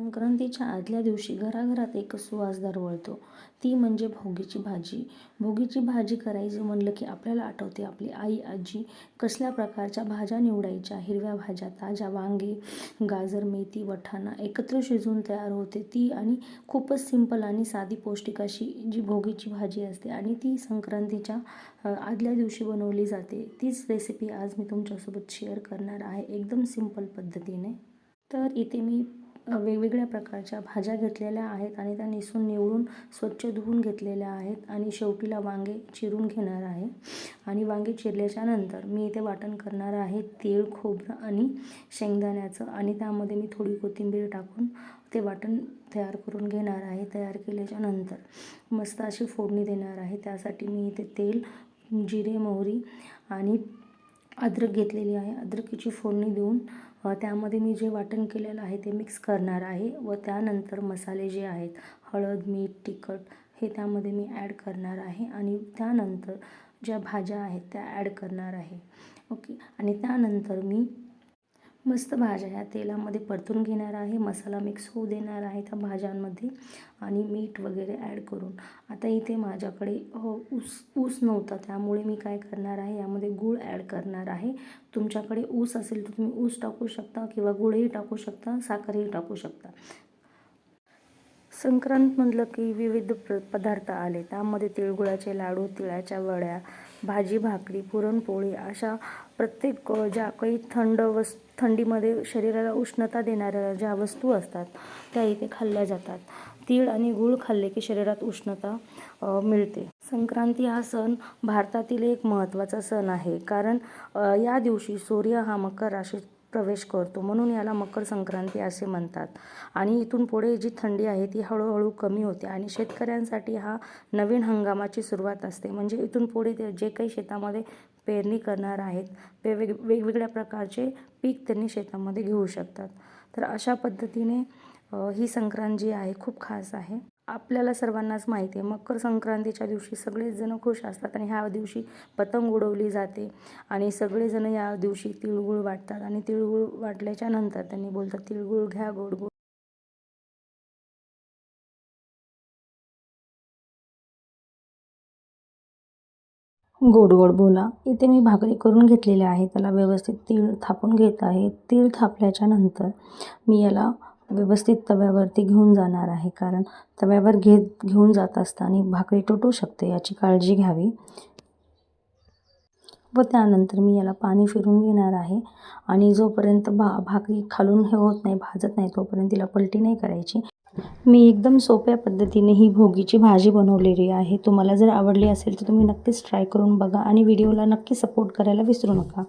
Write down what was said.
संक्रांतीच्या आदल्या दिवशी घराघरात एक सुवास दरवळतो ती म्हणजे भोगीची भाजी. भोगीची भाजी करायचं म्हणलं की आपल्याला आठवते आपली आई आजी कसल्या प्रकारच्या भाज्या निवडायच्या. हिरव्या भाज्या ताज्या वांगे गाजर मेथी वठाणा एकत्र शिजवून तयार होते. ती आणि खूपच सिंपल आणि साधी पौष्टिक अशी जी भोगीची भाजी असते आणि ती संक्रांतीच्या आदल्या दिवशी बनवली जाते. तीच रेसिपी आज मी तुमच्यासोबत शेअर करणार आहे एकदम सिंपल पद्धतीने. तर इथे मी वेगवेगळ्या प्रकारच्या भाज्या घेतलेल्या आहेत आणि त्या निसून निवडून स्वच्छ धुवून घेतलेल्या आहेत आणि शेवटीला वांगे चिरून घेणार आहे. आणि वांगे चिरल्याच्या नंतर मी इथे वाटण करणार आहे तेल खोबरं आणि शेंगदाण्याचं आणि त्यामध्ये मी थोडी कोथिंबीर टाकून ते वाटण तयार करून घेणार आहे. तयार केल्याच्यानंतर मस्त अशी फोडणी देणार आहे. त्यासाठी मी इथे तेल जिरे मोहरी आणि अद्रक घेतलेली आहे. अद्रकीची फोडणी देऊन त्यामध्ये मी जे वाटण केलेलं आहे ते मिक्स करणार आहे व त्यानंतर मसाले जे आहेत हळद मीठ तिखट हे त्यामध्ये मी ॲड करणार आहे आणि त्यानंतर ज्या भाज्या आहेत त्या ॲड करणार आहे. ओके आणि त्यानंतर मी मस्त भाज्या ह्या तेलामध्ये परतून घेणार आहे. मसाला मिक्स होऊ देणार आहे त्या भाज्यांमध्ये आणि मीठ वगैरे ॲड करून. आता इथे माझ्याकडे ऊस ऊस नव्हता त्यामुळे मी काय करणार आहे यामध्ये गूळ ॲड करणार आहे. तुमच्याकडे ऊस असेल तर तुम्ही ऊस टाकू शकता किंवा गूळही टाकू शकता साखरही टाकू शकता. संक्रांत म्हटलं की विविध प्र पदार्थ आले. त्यामध्ये तिळगुळाचे लाडू तिळाच्या वड्या भाजी भाकरी पुरणपोळी अशा प्रत्येक ज्या काही थंड वस् थंडीमध्ये शरीराला उष्णता देणाऱ्या ज्या वस्तू असतात त्या इथे खाल्ल्या जातात. तीळ आणि गूळ खाल्ले की शरीरात उष्णता मिळते. संक्रांती हा सण भारतातील एक महत्त्वाचा सण आहे. कारण या दिवशी सूर्य हा मकर राशीत प्रवेश करतो. म्हणून याला मकर संक्रांती असे म्हणतात. आणि इथून पुढे जी थंडी आहे ती हळूहळू कमी होते. आणि शेतकऱ्यांसाठी हा नवीन हंगामाची सुरुवात असते. म्हणजे इथून पुढे ते जे काही शेतामध्ये पेरणी करणार आहेत वेग वेगवेगळ्या प्रकारचे पीक त्यांनी शेतामध्ये घेऊ शकतात. तर अशा पद्धतीने ही संक्रांत जी आहे खूप खास आहे. आपल्याला सर्वांनाच माहिती आहे. मकर संक्रांतीच्या दिवशी सगळेजण खुश असतात आणि ह्या दिवशी पतंग उडवली जाते आणि सगळेजण या दिवशी तिळगुळ वाटतात आणि तिळगुळ वाटल्याच्या नंतर त्यांनी बोलतात तिळगुळ घ्या गोडगुळ गोड. गोड बोला. इथे मी भाकरी करून घेतलेले आहे त्याला व्यवस्थित तीळ थापून घेत आहे. तीळ थापल्याच्या नंतर मी याला व्यवस्थित तव्यावरती घेऊन जाणार आहे. कारण तव्यावर घेत घेऊन जात असताना भाकरी तुटू शकते याची काळजी घ्यावी. व त्यानंतर मी याला पाणी फिरून घेणार आहे. आणि जोपर्यंत भा भाकरी खालून हे होत नाही भाजत नाही तोपर्यंत तिला पलटी नाही करायची. मी एकदम सोप्या पद्धतीने ही भोगीची भाजी बनवलेली आहे. तुम्हाला जर आवडली असेल तर तुम्ही नक्कीच ट्राय करून बघा आणि व्हिडिओला नक्की सपोर्ट करायला विसरू नका.